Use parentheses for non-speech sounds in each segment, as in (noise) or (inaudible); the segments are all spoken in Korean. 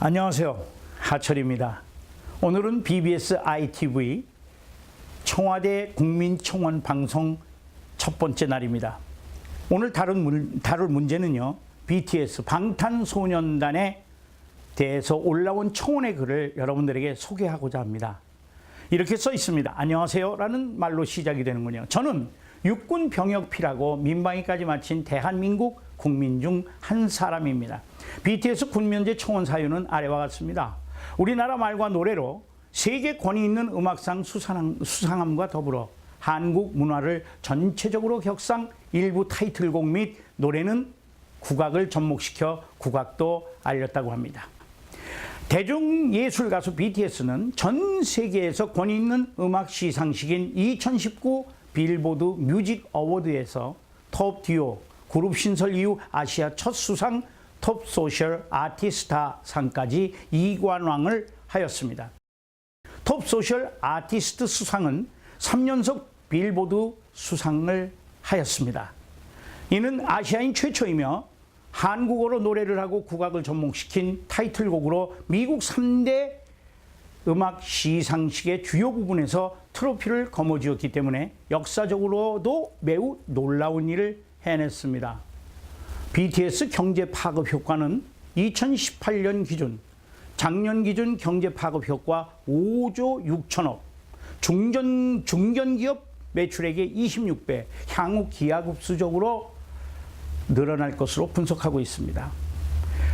안녕하세요. 하철입니다. 오늘은 BBS ITV 청와대 국민청원 방송 첫 번째 날입니다. 오늘 문- 다룰 문제는요. BTS 방탄소년단에 대해서 올라온 청원의 글을 여러분들에게 소개하고자 합니다. 이렇게 써 있습니다. 안녕하세요. 라는 말로 시작이 되는군요. 저는 육군 병역피라고 민방위까지 마친 대한민국 국민 중 한 사람입니다. BTS 군면제 청원 사유는 아래와 같습니다. 우리나라 말과 노래로 세계 권위 있는 음악상 수상함, 수상함과 더불어 한국 문화를 전체적으로 격상 일부 타이틀곡 및 노래는 국악을 접목시켜 국악도 알렸다고 합니다. 대중예술 가수 BTS는 전 세계에서 권위 있는 음악 시상식인 2019 빌보드 뮤직 어워드에서 톱 듀오 그룹 신설 이후 아시아 첫 수상 톱 소셜 아티스타 상까지 이관왕을 하였습니다. 톱 소셜 아티스트 수상은 3년속 빌보드 수상을 하였습니다. 이는 아시아인 최초이며 한국어로 노래를 하고 국악을 접목시킨 타이틀곡으로 미국 3대 음악 시상식의 주요 부분에서 트로피를 거머쥐었기 때문에 역사적으로도 매우 놀라운 일을 해냈습니다. BTS 경제 파급 효과는 2018년 기준 작년 기준 경제 파급 효과 5조 6천억, 중견 중견 기업 매출액의 26배, 향후 기하급수적으로 늘어날 것으로 분석하고 있습니다.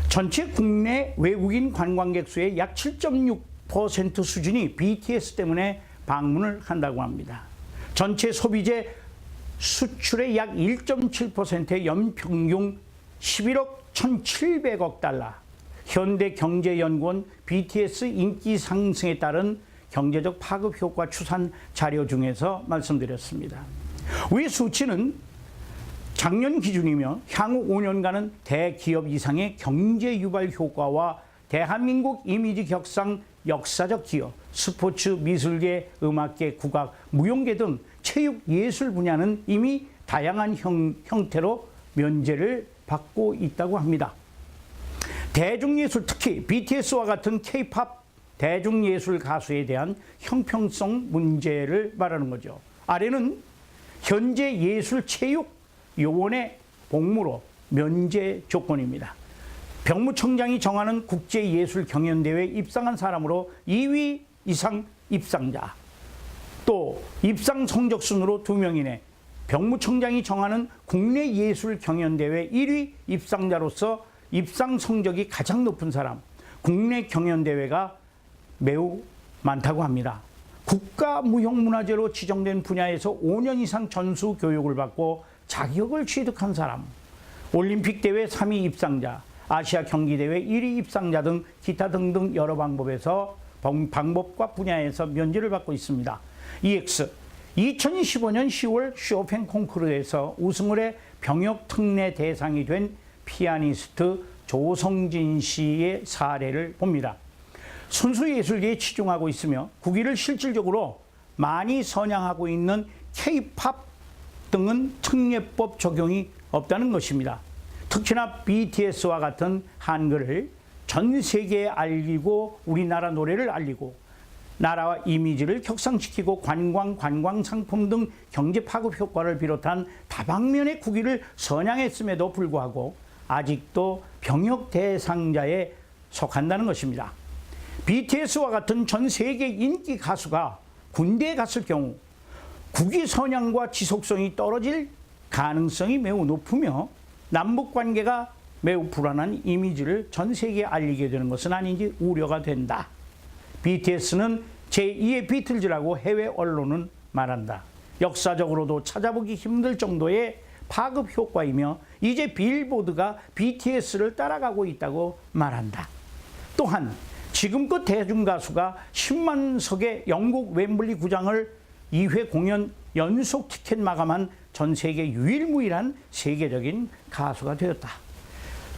전체 국내 외국인 관광객 수의 약 7.6% 수준이 BTS 때문에 방문을 한다고 합니다. 전체 소비재 수출의 약 1.7%의 연평균 11억 1,700억 달러. 현대경제연구원 BTS 인기 상승에 따른 경제적 파급 효과 추산 자료 중에서 말씀드렸습니다. 위 수치는 작년 기준이며 향후 5년간은 대기업 이상의 경제 유발 효과와 대한민국 이미지 격상 역사적 기여, 스포츠, 미술계, 음악계, 국악, 무용계 등 체육, 예술 분야는 이미 다양한 형, 형태로 면제를 받고 있다고 합니다. 대중예술 특히 BTS와 같은 K-팝 대중예술 가수에 대한 형평성 문제를 말하는 거죠. 아래는 현재 예술 체육 요원의 복무로 면제 조건입니다. 병무청장이 정하는 국제예술경연대회에 입상한 사람으로 2위 이상 입상자, 또 입상 성적 순으로 두 명이네. 병무청장이 정하는 국내 예술 경연대회 1위 입상자로서 입상 성적이 가장 높은 사람, 국내 경연대회가 매우 많다고 합니다. 국가 무형문화재로 지정된 분야에서 5년 이상 전수 교육을 받고 자격을 취득한 사람, 올림픽 대회 3위 입상자, 아시아 경기 대회 1위 입상자 등 기타 등등 여러 방법에서 방- 방법과 분야에서 면제를 받고 있습니다. EX 2015년 10월 쇼팽 콩쿠르에서 우승을 해 병역 특례 대상이 된 피아니스트 조성진 씨의 사례를 봅니다. 순수 예술계에 치중하고 있으며 국위를 실질적으로 많이 선양하고 있는 K-팝 등은 특례법 적용이 없다는 것입니다. 특히나 BTS와 같은 한글을 전 세계에 알리고 우리나라 노래를 알리고 나라와 이미지를 격상시키고 관광, 관광 상품 등 경제 파급 효과를 비롯한 다방면의 국위를 선양했음에도 불구하고 아직도 병역 대상자에 속한다는 것입니다. BTS와 같은 전 세계 인기 가수가 군대에 갔을 경우 국위 선양과 지속성이 떨어질 가능성이 매우 높으며 남북 관계가 매우 불안한 이미지를 전 세계에 알리게 되는 것은 아닌지 우려가 된다. BTS는 제2의 비틀즈라고 해외 언론은 말한다. 역사적으로도 찾아보기 힘들 정도의 파급 효과이며 이제 빌보드가 BTS를 따라가고 있다고 말한다. 또한 지금껏 대중가수가 10만 석의 영국 웸블리 구장을 2회 공연 연속 티켓 마감한 전 세계 유일무이한 세계적인 가수가 되었다.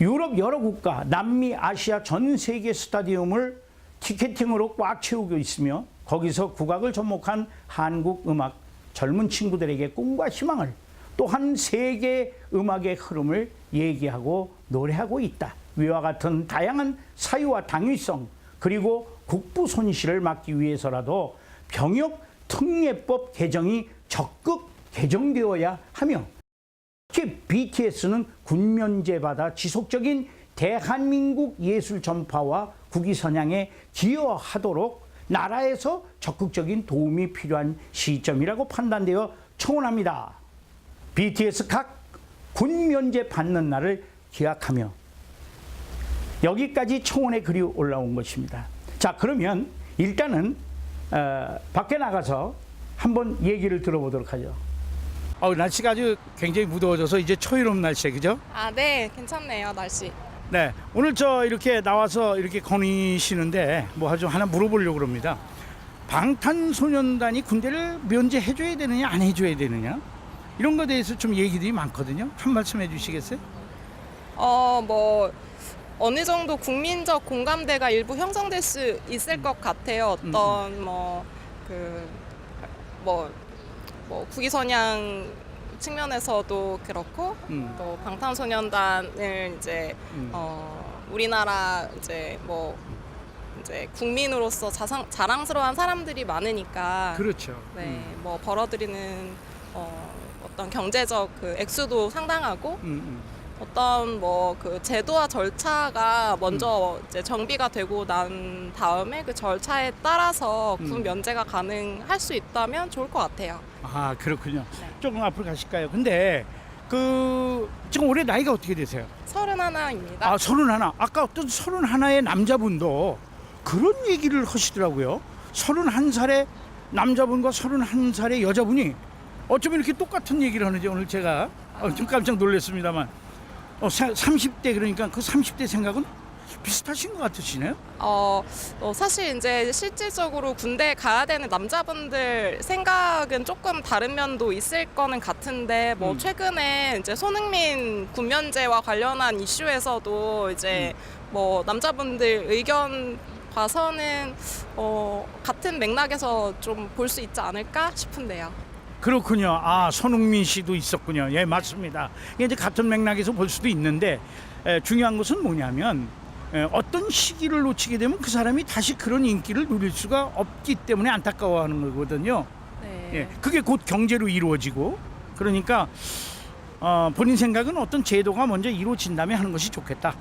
유럽 여러 국가, 남미, 아시아 전 세계 스타디움을 티켓팅으로 꽉 채우고 있으며 거기서 국악을 접목한 한국 음악 젊은 친구들에게 꿈과 희망을 또한 세계 음악의 흐름을 얘기하고 노래하고 있다. 위와 같은 다양한 사유와 당위성 그리고 국부 손실을 막기 위해서라도 병역 특례법 개정이 적극 개정되어야 하며 특히 BTS는 군면제 받아 지속적인 대한민국 예술 전파와 국위 선양에 기여하도록 나라에서 적극적인 도움이 필요한 시점이라고 판단되어 청원합니다. BTS 각 군면제 받는 날을 기약하며 여기까지 청원의 글이 올라온 것입니다. 자 그러면 일단은 어, 밖에 나가서 한번 얘기를 들어보도록 하죠. 어, 날씨가 아주 굉장히 무더워져서 이제 초여름 날씨에 그죠? 아, 네, 괜찮네요, 날씨. 네, 오늘 저 이렇게 나와서 이렇게 거니시는데 뭐 좀 하나 물어보려고 합니다. 방탄소년단이 군대를 면제해줘야 되느냐 안 해줘야 되느냐 이런 거에 대해서 좀 얘기들이 많거든요. 한 말씀 해주시겠어요? 어, 뭐 어느 정도 국민적 공감대가 일부 형성될 수 있을 것 같아요. 어떤 뭐 그 뭐 뭐 국위선양 측면에서도 그렇고 음. 또 방탄소년단을 이제 음. 어 우리나라 이제 뭐 이제 국민으로서 자상, 자랑스러운 사람들이 많으니까 그렇죠. 네, 뭐 벌어들이는 어, 어떤 경제적 그 액수도 상당하고 음, 음. 어떤 뭐 그 제도와 절차가 먼저 이제 정비가 되고 난 다음에 그 절차에 따라서 군 음. 면제가 가능할 수 있다면 좋을 것 같아요. 아 그렇군요. 네. 조금 앞으로 가실까요? 근데 그 지금 올해 나이가 어떻게 되세요? 서른 하나입니다. 아 서른 하나. 아까 어떤 서른 하나의 남자분도 그런 얘기를 하시더라고요. 서른 한 살의 남자분과 서른 한 살의 여자분이 어쩌면 이렇게 똑같은 얘기를 하는지 오늘 제가 어, 좀 깜짝 놀랐습니다만 어, 사, 30대 그러니까 그 30대 생각은 비슷하신 것 같으시네요. 어, 어, 사실 이제 실질적으로 군대 가야 되는 남자분들 생각은 조금 다른 면도 있을 거는 같은데 뭐 음. 최근에 이제 손흥민 군면제와 관련한 이슈에서도 이제 뭐 남자분들 의견 봐서는 어, 같은 맥락에서 좀 볼 수 있지 않을까 싶은데요. 그렇군요. 아 손흥민 씨도 있었군요. 예 맞습니다. 이제 같은 맥락에서 볼 수도 있는데 에, 중요한 것은 뭐냐면 에, 어떤 시기를 놓치게 되면 그 사람이 다시 그런 인기를 누릴 수가 없기 때문에 안타까워하는 거거든요. 네. 예, 그게 곧 경제로 이루어지고 그러니까 어, 본인 생각은 어떤 제도가 먼저 이루어진다면 하는 것이 좋겠다.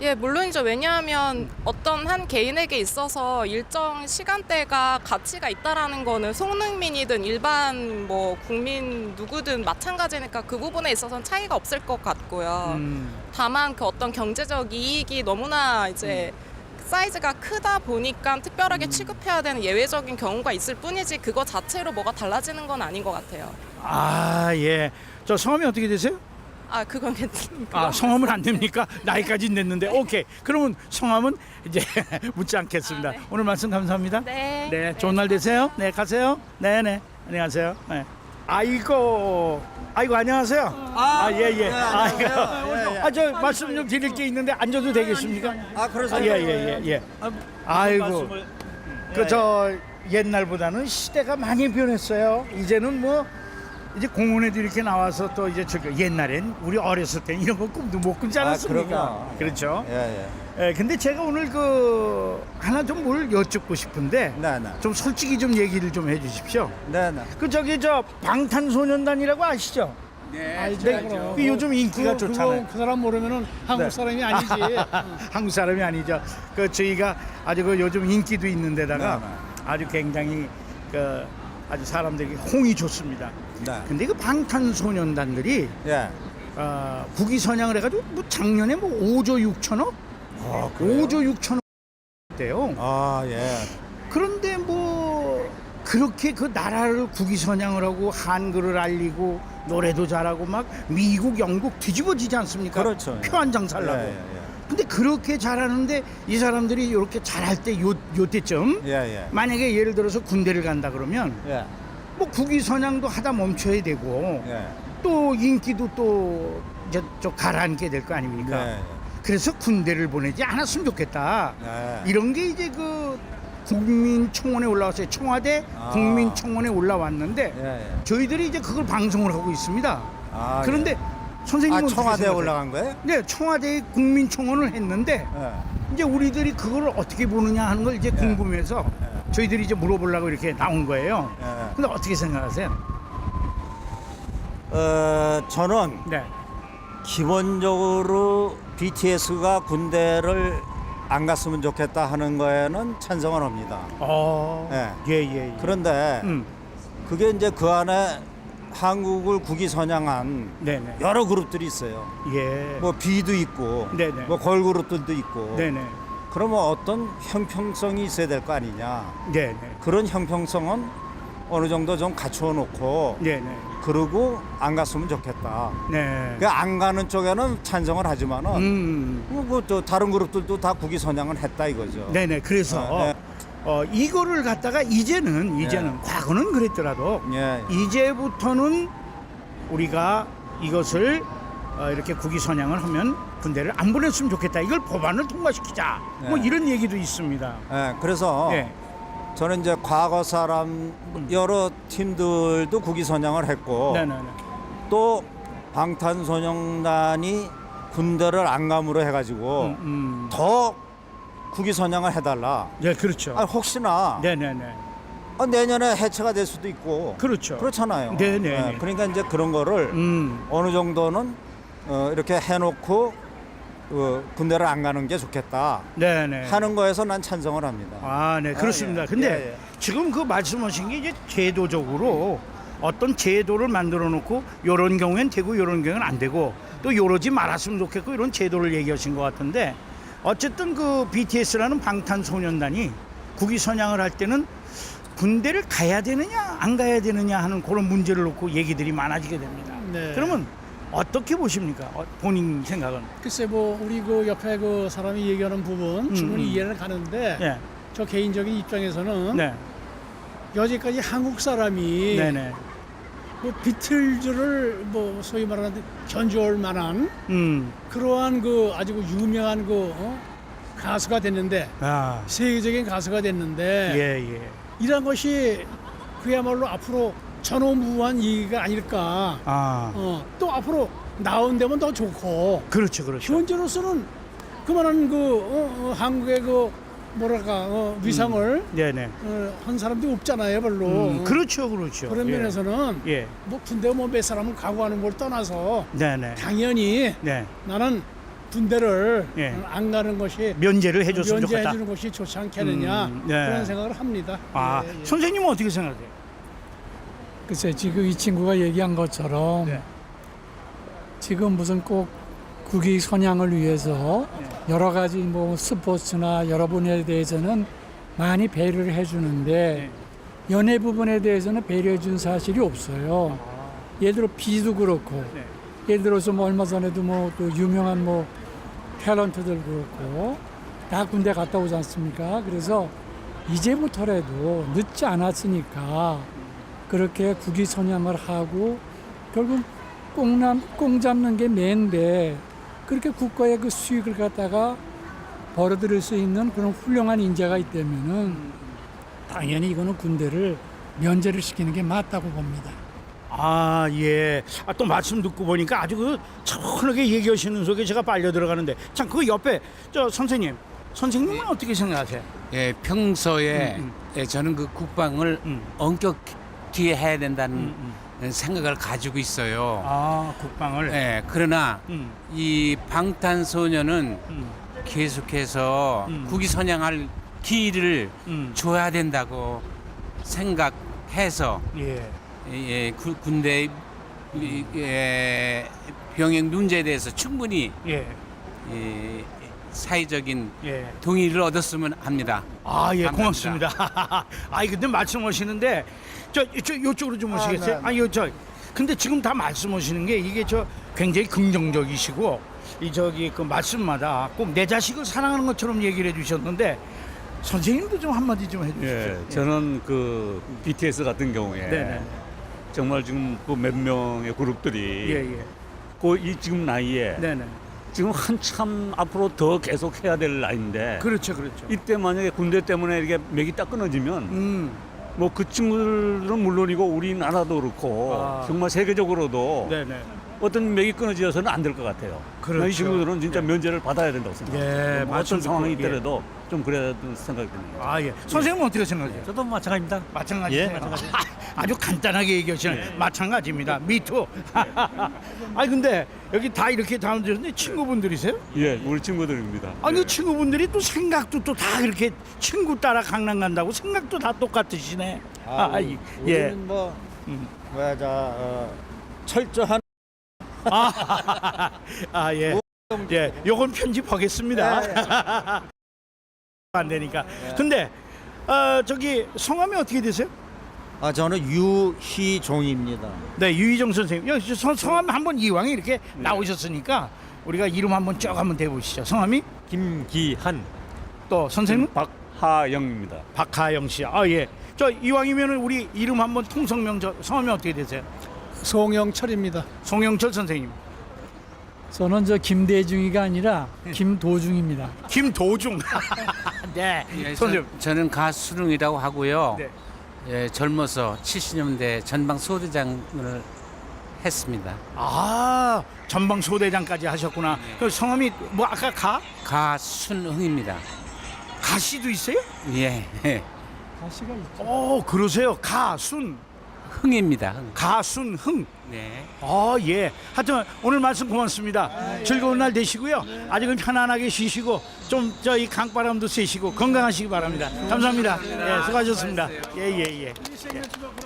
예, 물론이죠. 왜냐하면 어떤 한 개인에게 있어서 일정 시간대가 가치가 있다라는 거는 손흥민이든 일반 뭐 국민 누구든 마찬가지니까 그 부분에 있어서는 차이가 없을 것 같고요. 음, 다만 그 어떤 경제적 이익이 너무나 이제 사이즈가 크다 보니까 특별하게 취급해야 되는 예외적인 경우가 있을 뿐이지 그거 자체로 뭐가 달라지는 건 아닌 것 같아요. 아 예. 저 성함이 어떻게 되세요? 아, 그건 괜찮. 아 성함은 안 됩니까? 나이까지 냈는데 오케이. 그러면 성함은 이제 (laughs) 묻지 않겠습니다. 아, 네. 오늘 말씀 감사합니다. 네. 네, 좋은 날 되세요. 네, 가세요. 네, 네. 안녕하세요. 네. 아이고, 아이고 안녕하세요. 아, 예, 예. 아이고, 예, 예. 아, 저 말씀 좀 드릴 게 있는데 앉아도 되겠습니까? 아 그러세요? 아, 예, 예, 예, 예. 아이고, 그 저 옛날보다는 시대가 많이 변했어요. 이제는 뭐 이제 공원에도 이렇게 나와서 또 이제 저 옛날엔 우리 어렸을 때 이런 거 꿈도 못 꾸지 않았습니까? 그럼요. 그렇죠. 예, 예, 근데 제가 오늘 그 하나 좀 뭘 여쭙고 싶은데 예. 네, 네. 좀 솔직히 좀 얘기를 좀 해주십시오. 네, 네. 그 저기 저 방탄소년단이라고 아시죠? 네, 네, 그 요즘 인기가 그, 좋잖아요. 그거, 그 사람 모르면은 한국 네. 사람이 아니지. (laughs) 한국 사람이 아니죠. 그 저희가 아주 그 요즘 인기도 있는 데다가 네, 네. 아주 굉장히 그 아주 사람들이 홍이 좋습니다. 네. 근데 그 방탄소년단들이 예. 어, 국위 선양을 해가지고 뭐 작년에 뭐 5조 6천억, 아, 그래요? 5조 6천억 대요. 아, 예. 그런데 뭐 그렇게 그 나라를 국위 선양을 하고 한글을 알리고 노래도 잘하고 막 미국 영국 뒤집어지지 않습니까? 그렇죠. 표한장 살라고. 예, 예, 근데 그렇게 잘하는데 이 사람들이 이렇게 잘할 때 요 요때쯤 예. 예, 만약에 예를 들어서 군대를 간다 그러면 예. 예. 뭐 국위 선양도 하다 멈춰야 되고 예. 또 인기도 또 이제 좀 가라앉게 될 거 아닙니까? 네. 그래서 군대를 보내지 않았으면 좋겠다. 네. 이런 게 이제 그 국민청원에 올라왔어요. 청와대 아. 국민청원에 올라왔는데 예, 예. 저희들이 이제 그걸 방송을 하고 있습니다. 아, 그런데 예. 선생님은 아, 청와대에? 올라간 거예요? 네, 청와대에 국민청원을 했는데 예. 이제 우리들이 그걸 어떻게 보느냐 하는 걸 이제 궁금해서 예. 저희들이 이제 물어보려고 이렇게 나온 거예요. 예. 근데 어떻게 생각하세요? 어, 저는 네. 기본적으로 BTS가 군대를 안 갔으면 좋겠다 하는 거에는 찬성을 합니다. 어. 예. 예, 예. 예. 그런데 음. 그게 이제 그 안에 한국을 국위 선양한 네, 네. 여러 그룹들이 있어요. 예. 뭐 비도 있고, 네네. 뭐 걸그룹들도 있고. 네, 네. 그러면 어떤 형평성이 있어야 될 거 아니냐. 네, 네. 그런 형평성은 어느 정도 좀 갖추어 놓고 네, 네. 그러고 안 갔으면 좋겠다. 네. 그안 가는 쪽에는 찬성을 하지만은 음. 뭐또 다른 그룹들도 다 국위 선양을 했다 이거죠. 네, 네. 그래서 아, 네. 어, 이거를 갖다가 이제는 이제는 과거는 그랬더라도 예. 이제부터는 우리가 이것을 어, 이렇게 국위 선양을 하면 군대를 안 보냈으면 좋겠다. 이걸 법안을 통과시키자. 뭐 네. 이런 얘기도 있습니다. 예, 그래서 네. 저는 이제 과거 사람 여러 팀들도 국위 선양을 했고 네, 네, 네. 또 방탄소년단이 군대를 안 감으로 해가지고 음, 음. 더 국위 선양을 해달라. 네, 그렇죠. 아, 혹시나 네, 네, 네. 아, 내년에 해체가 될 수도 있고 그렇죠. 그렇잖아요. 네, 네, 예, 네. 그러니까 이제 그런 거를 음. 어느 정도는 어, 이렇게 해놓고 어, 군대를 안 가는 게 좋겠다 네, 네. 하는 거에서 난 찬성을 합니다. 아, 네, 그렇습니다. 예. 근데 예, 예. 지금 그 말씀하신 게 이제 제도적으로 어떤 제도를 만들어 놓고 요런 경우엔 되고 요런 경우엔 안 되고 또 요러지 말았으면 좋겠고 이런 제도를 얘기하신 것 같은데 어쨌든 그 BTS라는 방탄소년단이 국위 선양을 할 때는 군대를 가야 되느냐 안 가야 되느냐 하는 그런 문제를 놓고 얘기들이 많아지게 됩니다. 네. 그러면 어떻게 보십니까? 어, 본인 생각은? 글쎄 뭐 우리 그 옆에 그 사람이 얘기하는 부분 음, 충분히 음. 이해는 가는데 네, 저 개인적인 입장에서는 네, 여지까지 한국 사람이 네, 네. 뭐 비틀즈를 뭐 소위 말하는 견주할 만한 음, 그러한 그 아주 그 유명한 그 어? 가수가 됐는데 아, 세계적인 가수가 됐는데 예, 예. 이런 것이 그야말로 앞으로 전후무한 얘기가 아닐까. 아, 어, 또 앞으로 나온다면 더 좋고 그렇죠, 그렇죠. 현재로서는 그만한 그 어, 어, 한국의 그 뭐랄까 어, 위상을 네네. 어, 한 사람도 없잖아요, 별로. 음, 그렇죠, 그렇죠. 그런 예. 면에서는 예, 뭐 군대 뭐 몇 사람은 각오하는 걸 떠나서 네네. 당연히 네, 나는 군대를 예. 어, 안 가는 것이 면제를 해줬으면 좋겠다. 면제해주는 것이 좋지 않겠느냐 음, 네. 그런 생각을 합니다. 아, 예, 예. 선생님은 어떻게 생각해요? 글쎄 지금 이 친구가 얘기한 것처럼 네. 지금 무슨 꼭 국위 선양을 위해서 네. 여러 가지 뭐 스포츠나 여러 분야에 대해서는 많이 배려를 네. 해주는데 연애 부분에 대해서는 배려해 준 사실이 없어요. 예를 들어 비도 그렇고 아. 네. 예를 들어서 뭐 얼마 전에도 뭐 또 유명한 뭐 탤런트들 그렇고 다 군대 갔다 오지 않습니까? 그래서 이제부터라도 늦지 않았으니까 그렇게 국위 선양을 하고 결국 꽁남 꽁 잡는 게 매인데 그렇게 국가의 그 수익을 갖다가 벌어들일 수 있는 그런 훌륭한 인재가 있다면은 당연히 이거는 군대를 면제를 시키는 게 맞다고 봅니다. 아, 예. 아, 또 말씀 듣고 보니까 아주 그 차분하게 얘기하시는 속에 제가 빨려 들어가는데 참 그 옆에 저 선생님, 선생님은 어떻게 생각하세요? 예, 평소에 음, 예, 저는 그 국방을 음. 엄격 히 해야 된다는 음, 음. 생각을 가지고 있어요. 아, 국방을. 예, 그러나 음, 이 방탄소년은 음, 계속해서 음. 국위 선양할 기회를 음. 줘야 된다고 생각해서 예. 예, 구- 군대 이- 예, 병역 문제에 대해서 충분히 예. 예, 사회적인 예. 동의를 얻었으면 합니다. 아, 예, 감사합니다. 고맙습니다. (laughs) 아이, 근데 말씀 하시는데, 저, 저, 요쪽으로 좀 오시겠어요? 네, 네. 아, 요, 저, 근데 지금 다 말씀하시는 게 이게 저 굉장히 긍정적이시고, 이 저기 그 말씀마다 꼭 내 자식을 사랑하는 것처럼 얘기를 해주셨는데, 선생님도 좀 한마디 좀 해주십시오. 예, 저는 그 BTS 같은 경우에 네네. 정말 지금 그 몇 명의 그룹들이 예, 예. 그 이 지금 나이에 네네. 지금 한참 앞으로 더 계속 해야 될 나이인데 그렇죠, 그렇죠. 이때 만약에 군대 때문에 이렇게 맥이 딱 끊어지면 음, 뭐 그 친구들은 물론이고 우리나라도 그렇고 아. 정말 세계적으로도 네네. 어떤 맥이 끊어져서는 안 될 것 같아요. 그렇죠. 이 친구들은 진짜 면제를 받아야 된다고 생각해요. 예, 뭐. 어떤 상황이 예. 있더라도 좀 그래야 생각이 듭니다. 아 예. 선생님은 어떻게 생각해요? 저도 마찬가지입니다. 마찬가지세요. 예, 마찬가지. 아주 간단하게 얘기하시네. 마찬가지입니다. 미투. (laughs) 아니 근데 여기 다 이렇게 다운되는데 친구분들이세요? 예, 우리 친구들입니다. 아니 예. 친구분들이 또 생각도 또다 그렇게 친구 따라 강남 간다고 생각도 다 똑같으시네. 아, 이- 예. 우리는 뭐 음. 뭐야 어, 철저한 아, (laughs) 아 예. 예, 요건 편집하겠습니다. (laughs) 안 되니까. 근데 어, 저기 성함이 어떻게 되세요? 아 저는 유희종입니다. 네, 유희정 선생님. 여기 성, 성함 한번 이왕에 이렇게 나오셨으니까 우리가 이름 한번 쭉 한번 대보시죠. 성함이 김기한, 또 선생님 박하영입니다. 박하영 씨. 아 예. 저 이왕이면은 우리 이름 한번 통성명 저 성함이 어떻게 되세요? 송영철입니다. 송영철 선생님. 저는 저 김대중이가 아니라 김도중입니다. 김도중. (laughs) 네. 예. 저, 저는 가수릉이라고 하고요. 네. 예, 젊어서 70년대 전방 소대장을 했습니다. 아 전방 소대장까지 하셨구나. 그 성함이 뭐 아까 가 가순흥입니다. 가시도 있어요? 예, 가시가 있죠. 어 그러세요. 가순 흥입니다. 흥. 가순흥. 네. 아 예. 하여튼 오늘 말씀 고맙습니다. 즐거운 날 되시고요. 아직은 편안하게 쉬시고 좀 저 이 강바람도 쐬시고 건강하시기 바랍니다. 감사합니다. 예, 수고하셨습니다. 예 예 예. 예.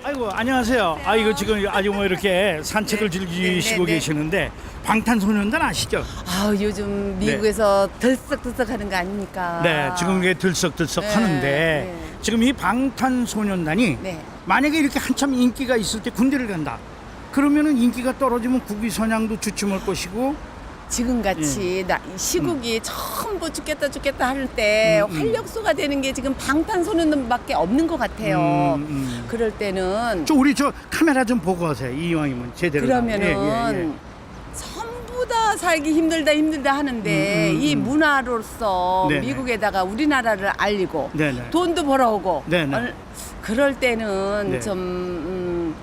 아이고 안녕하세요. 아 이거 지금 아주 뭐 이렇게 산책을 즐기시고 네, 네. 계시는데 방탄소년단 아시죠? 아 요즘 미국에서 덜썩덜썩 하는 거 아닙니까? 네, 지금 이게 들썩들썩 네, 하는데 네. 지금 이 방탄소년단이 네. 만약에 이렇게 한참 인기가 있을 때 군대를 간다. 그러면은 인기가 떨어지면 국위 선양도 주춤할 것이고 지금 같이 나, 이 시국이 전부 죽겠다 죽겠다 할때 음, 음. 활력소가 되는 게 지금 방탄소년단밖에 없는 것 같아요. 음, 음. 그럴 때는 저 우리 저 카메라 좀 보고 하세요. 이왕이면 제대로. 그러면은 예, 예, 예. 전부 다 살기 힘들다 힘들다 하는데 음, 음, 이 음. 문화로서 네네. 미국에다가 우리나라를 알리고 네네. 돈도 벌어오고 네네. 얼- 그럴 때는 네. 좀 음,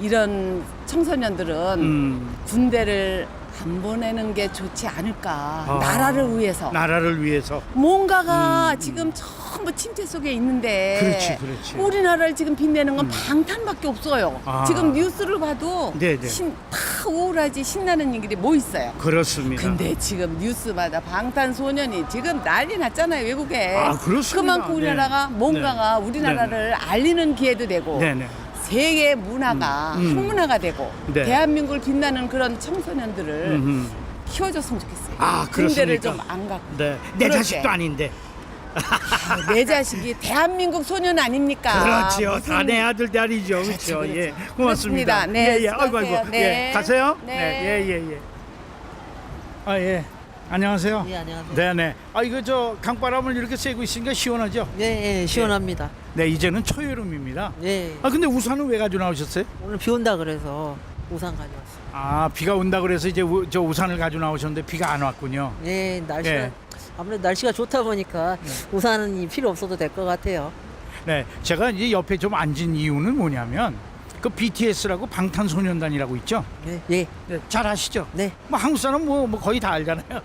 이런 청소년들은 음, 군대를 안 보내는 게 좋지 않을까 아. 나라를 위해서 나라를 위해서. 뭔가가 음, 지금 전부 침체 속에 있는데 그렇지, 그렇지. 우리나라를 지금 빛내는 건 방탄밖에 없어요 아. 지금 뉴스를 봐도 네네. 신, 다 우울하지 신나는 얘기들이 뭐 있어요 그렇습니다. 근데 지금 뉴스마다 방탄소년이 지금 난리 났잖아요 외국에 아, 그렇습니다. 그만큼 우리나라가 네. 뭔가가 우리나라를 알리는 기회도 되고 네네. 세계 문화가 음, 음. 한 문화가 되고 네. 대한민국을 빛나는 그런 청소년들을 음흠. 키워줬으면 좋겠어요. 아, 군대를 그렇습니까? 좀 안 가고. 네. 내 그럴 자식도 때. 아닌데. 아, 내 자식이 대한민국 소년 아닙니까? 그렇지요. 무슨- 다내 아들 딸이죠. 그렇지, 그렇죠. 그렇지. 예. 고맙습니다. 그렇습니다. 네, 예, 예. 아이고 아이고. 수고하세요. 예. 네. 가세요. 네. 예, 예, 예. 아, 예. 안녕하세요. 예, 안녕하세요. 네, 네. 아, 이거 저 강바람을 이렇게 쐬고 있으니까 시원하죠? 예, 예, 시원합니다. 네, 이제는 초여름입니다. 예. 아, 근데 우산은 왜 가지고 나오셨어요? 오늘 비 온다 그래서 우산 가져왔어요. 아, 비가 온다 그래서 이제 우, 저 우산을 가지고 나오셨는데 비가 안 왔군요. 예, 날씨가 예. 아무래도 날씨가 좋다 보니까 우산은 필요 없어도 될 것 같아요. 네, 제가 이제 옆에 좀 앉은 이유는 뭐냐면 그 BTS라고 방탄소년단이라고 있죠. 예, 예, 네, 잘 아시죠? 네. 뭐 한국 사람 뭐, 뭐 거의 다 알잖아요.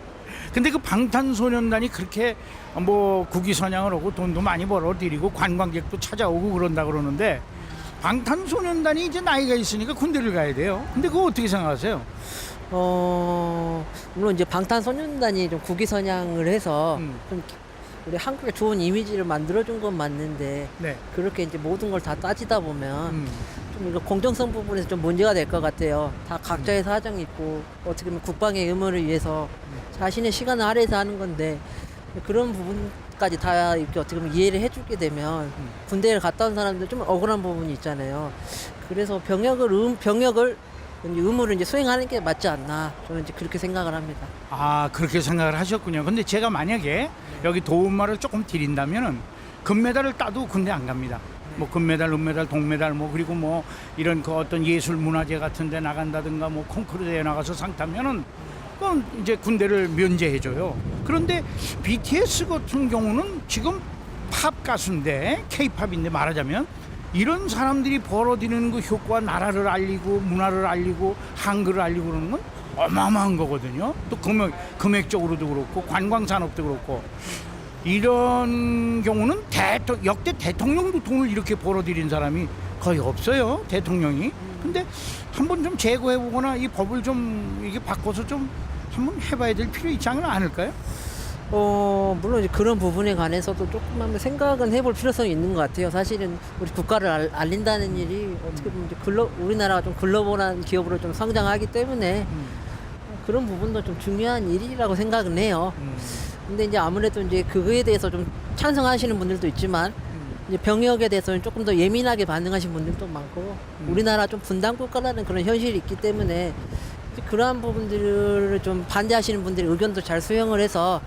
근데 그 방탄소년단이 그렇게 뭐 국위선양을 오고 돈도 많이 벌어들이고 관광객도 찾아오고 그런다 그러는데 방탄소년단이 이제 나이가 있으니까 군대를 가야 돼요. 근데 그거 어떻게 생각하세요? 어, 물론 이제 방탄소년단이 좀 국위선양을 해서 음. 좀 우리 한국에 좋은 이미지를 만들어준 건 맞는데 네. 그렇게 이제 모든 걸 다 따지다 보면 음. 좀 이거 공정성 부분에서 좀 문제가 될 것 같아요. 다 각자의 사정이 있고 어떻게 보면 국방의 의무를 위해서 자신의 시간을 할애해서 하는 건데 그런 부분까지 다 이렇게 어떻게 보면 이해를 해주게 되면 군대를 갔다 온 사람들 좀 억울한 부분이 있잖아요. 그래서 병역을 음, 병역을 의무를 이제 수행하는 게 맞지 않나 저는 이제 그렇게 생각을 합니다. 아 그렇게 생각을 하셨군요. 근데 제가 만약에 여기 도움말을 조금 드린다면은 금메달을 따도 군대 안 갑니다. 뭐 금메달, 은메달, 동메달 뭐 그리고 뭐 이런 그 어떤 예술 문화제 같은 데 나간다든가 뭐 콩쿠르 대회 나가서 상 타면은 그럼 이제 군대를 면제해줘요. 그런데 BTS 같은 경우는 지금 팝 가수인데 K-팝인데 말하자면 이런 사람들이 벌어들이는 그 효과 나라를 알리고 문화를 알리고 한글을 알리고 그러는 건 어마어마한 거거든요. 또 금액, 금액적으로도 그렇고 관광 산업도 그렇고 이런 경우는 대통 역대 대통령도 돈을 이렇게 벌어들인 사람이 거의 없어요 대통령이. 근데 한번 좀 재고해 보거나 이 법을 좀 이게 바꿔서 좀 한번 해봐야 될 필요 있지 않을까요? 어, 물론 이제 그런 부분에 관해서도 조금 한번 생각은 해볼 필요성이 있는 것 같아요. 사실은 우리 국가를 알, 알린다는 일이 어떻게 보면 이제 글로, 우리나라가 좀 글로벌한 기업으로 좀 성장하기 때문에 그런 부분도 좀 중요한 일이라고 생각은 해요. 근데 이제 아무래도 이제 그거에 대해서 좀 찬성하시는 분들도 있지만 이제 병역에 대해서는 조금 더 예민하게 반응하시는 분들도 많고 우리나라 좀 분단 국가라는 그런 현실이 있기 때문에 그러한 부분들을 좀 반대하시는 분들의 의견도 잘 수용을 해서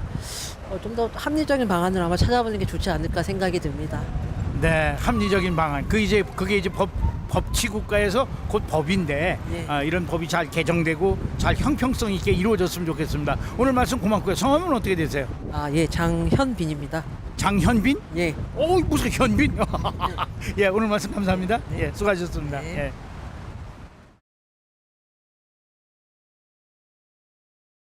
어, 좀더 합리적인 방안을 아마 찾아보는 게 좋지 않을까 생각이 듭니다. 네, 합리적인 방안. 그 이제 그게 이제 법 법치 국가에서 곧 법인데 네. 아, 이런 법이 잘 개정되고 잘 형평성 있게 이루어졌으면 좋겠습니다. 오늘 말씀 고맙고요. 성함은 어떻게 되세요? 아, 예, 장현빈입니다. 장현빈? 예. 오 무슨 현빈? (laughs) 예, 오늘 말씀 감사합니다. 예, 수고하셨습니다. 네. 예.